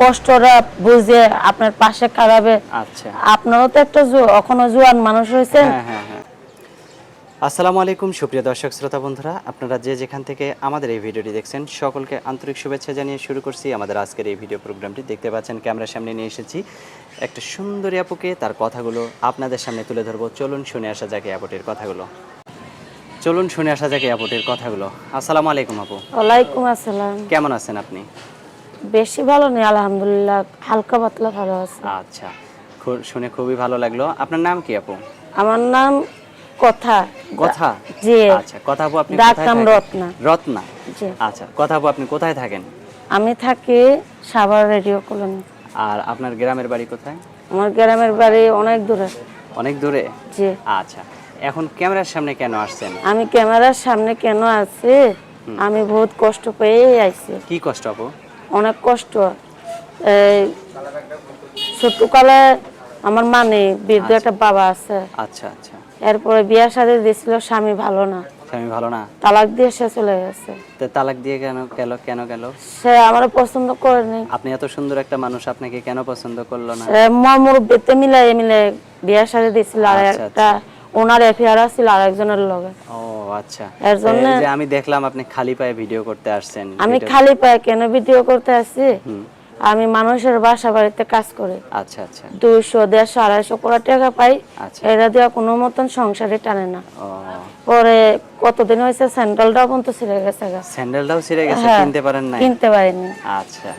কষ্টটা বুঝে আপনার পাশে খারাপে। আচ্ছা। আপনারও তো একটা এখনও জোয়ান মানুষ হয়েছেন। হ্যাঁ হ্যাঁ হ্যাঁ। আসসালামু আলাইকুম সুপ্রিয় দর্শক শ্রোতা বন্ধুরা। আপনারা যে যেখান থেকে আমাদের এই ভিডিওটি দেখছেন সকলকে আন্তরিক শুভেচ্ছা জানিয়ে শুরু করছি আমাদের আজকের এই ভিডিও প্রোগ্রামটি। দেখতে পাচ্ছেন ক্যামেরার সামনে নিয়ে এসেছি। একটা সুন্দরী আপুকে তার কথাগুলো আপনাদের সামনে তুলে ধরবো। চলুন শুনে আসা যাক আপুটির কথাগুলো। চলুন শুনে আসা যাক আপুটির কথাগুলো। আসসালামু আলাইকুম আপু। ওয়ালাইকুম আসসালাম। কেমন আছেন আপনি? বেশি ভালো নেই আলহামদুলিল্লাহ হালকা পাতলা ভালো আছে। আচ্ছা শুনে খুবই ভালো লাগল। আপনার নাম কি আপু? আমার নাম কথা। কথা? জি। আচ্ছা কথা আপু আপনি ডাক কোথায় নাম থাকেন? রত্না। রত্না? জি। আচ্ছা কথা আপু আপনি কোথায় থাকেন? আমি থাকি সাভার রেডিও কলোনি। আর আপনার গ্রামের বাড়ি কোথায়? আমার গ্রামের বাড়ি অনেক দূরে। অনেক দূরে? জি। আচ্ছা এখন ক্যামেরার সামনে কেন আসছেন? আমি ক্যামেরার সামনে কেন আছি? আমি বহুত কষ্ট পেয়ে আইছি। কি কষ্ট আপু? অনেক কষ্ট। ছোটকালে আমার মানে বৃদ্ধ একটা বাবা আছে। আচ্ছা আচ্ছা। এরপরে বিয়া শাদী দিয়েছিল স্বামী ভালো না। স্বামী ভালো না? তালাক দিয়ে সে চলে গেছে। তো তালাক দিয়ে কেন গেল কেন গেল? সে আমার পছন্দ করেনি। আপনি এত সুন্দর একটা মানুষ আপনাকে কেন পছন্দ করল না? সে মমর বেতে মিলাই মিলে বিয়া শাদী দিয়েছিল। আর আচ্ছা, একটা ওনার এফিয়ার ছিল আর একজনের লগে। ও আচ্ছা। এর জন্য- যে আমি দেখলাম আপনি খালি পায়ে ভিডিও করতে আসছেন। আমি খালি পায়ে কেন ভিডিও করতে আসছি? আমি মানুষের বাসা বাড়িতে কাজ করি। আচ্ছা আচ্ছা। দুইশো দেড়শো আড়াইশো করে টাকা পাই। আচ্ছা। এটা দেওয়া কোনো মতন সংসারে টানে না। পরে কতদিন হয়েছে স্যান্ডেলটাও পর্যন্ত ছিঁড়ে গেছে। স্যান্ডেলটাও ছিঁড়ে গেছে হ্যাঁ, কিনতে পারেন নাই? কিনতে পারিনি। আচ্ছা।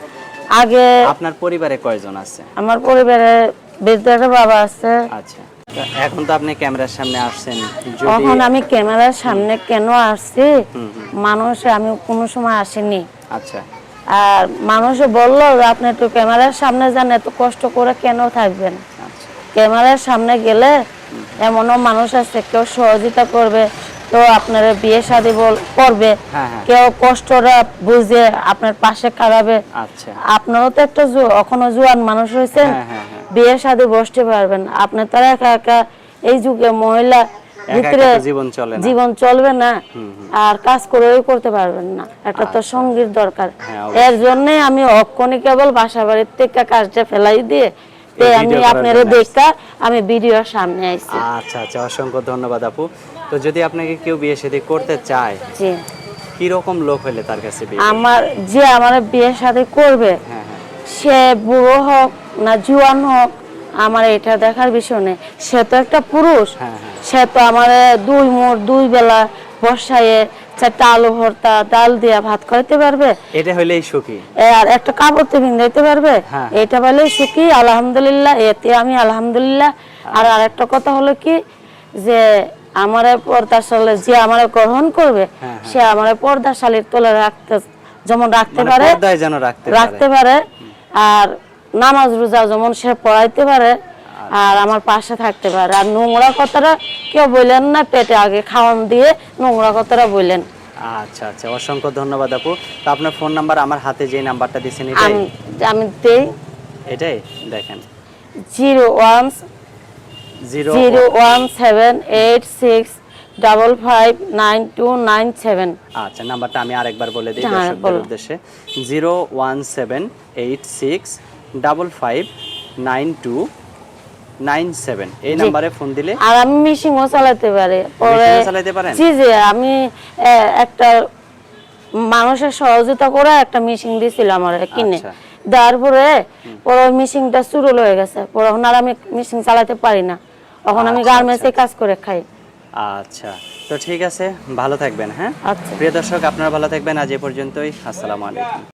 আগে আপনার পরিবারে কয়জন আছে? আমার পরিবারে বৃদ্ধ একটা বাবা আছে। আচ্ছা। এখন তো আপনি ক্যামেরার সামনে আসছেন। তখন আমি ক্যামেরার সামনে কেন আসছি? মানুষ আমি কোনো সময় আসেনি। আচ্ছা। আর মানুষ বলল আপনি একটু ক্যামেরার সামনে যান এত কষ্ট করে কেন থাকবেন? আচ্ছা। ক্যামেরার সামনে গেলে এমনও মানুষ আছে কেউ সহযোগিতা করবে তো আপনার বিয়ে শাদী বল করবে। হ্যাঁ হ্যাঁ। কেউ কষ্টটা বুঝে আপনার পাশে খারাপে আচ্ছা। আপনারও তো একটা জো- এখনও জোয়ান মানুষ হয়েছেন। বিয়ে শাদী বসতে পারবেন। আপনি তারা একা একা এই যুগে মহিলা ভিতরে জীবন চলবে না। আর কাজ করেও করতে পারবেন না। একটা তো সঙ্গীর দরকার। হ্যাঁ, এর জন্য আমি অক্ষণি কেবল বাসা বাড়ির থেকে কাজটা ফেলাই দিয়ে আমি আপনার আমি ভিডিওর সামনে আইছি। আচ্ছা আচ্ছা অসংখ্য ধন্যবাদ আপু। তো যদি আপনাকে কেউ বিয়ে শাদী করতে চায় জি। কি রকম লোক হলে তার কাছে বিয়ে আমার যে আমার বিয়ে শাদী করবে হ্যাঁ হ্যাঁ। সে বুড়ো হোক না জুয়ান হোক আমার এটা দেখার বিষয় নেই। সে তো একটা পুরুষ। হ্যাঁ হ্যাঁ। সে তো আমার দুই মোড় দুই বেলা বর্ষায় চারটা আলু ভর্তা ডাল দিয়া ভাত খাইতে পারবে। এটা হইলেই সুখী। আর একটা কাপড় তো ভিন্দাইতে পারবে। হ্যাঁ। এটা বলে সুখী আলহামদুলিল্লাহ এতে আমি আলহামদুলিল্লাহ। আর আরেকটা কথা হলো কি যে আমার পর্দাশালে যে আমার গ্রহণ করবে সে আমার পর্দাশালীর তলে রাখতে যেমন মানে রাখতে পারে। রাখতে পারে। আর নামাজ রোজা যেমন সে পড়াইতে পারে। আর আমার পাশে থাকতে পারে। আর নোংরা কথাটা কেউ বললেন না পেটে আগে খাওয়ান দিয়ে নোংরা কথাটা বললেন। আচ্ছা আচ্ছা অসংখ্য ধন্যবাদ আপু। তো আপনার ফোন নাম্বার আমার হাতে যে নাম্বারটা দিয়েছেন এটাই? আমি দেই। এটাই? দেখেন। Zero one zero zero one. Seven eight six double five nine two nine seven. আচ্ছা নাম্বারটা আমি আরেকবার বলে দিই হ্যাঁ, দর্শকদের উদ্দেশ্যে। Zero one seven eight six double five nine two nine seven এই নাম্বারে ফোন দিলে আর আমি চালাতে পারি। পরে চালাতে পারেন? জি জি আমি একটা মানুষের সহযোগিতা করে একটা মিশিং দিছিল আমার কিনে। আচ্ছা। দেওয়ার পরে পরে মিশিংটা হয়ে গেছে। পরে এখন আর আমি মিশিং চালাতে পারি না। এখন আমি আচ্ছা, গার্মেন্টসে কাজ করে খাই। আচ্ছা। তো ঠিক আছে ভালো থাকবেন হ্যাঁ? আচ্ছা। প্রিয় দর্শক আপনারা ভালো থাকবেন। আজ এ পর্যন্তই। আসসালামু আলাইকুম।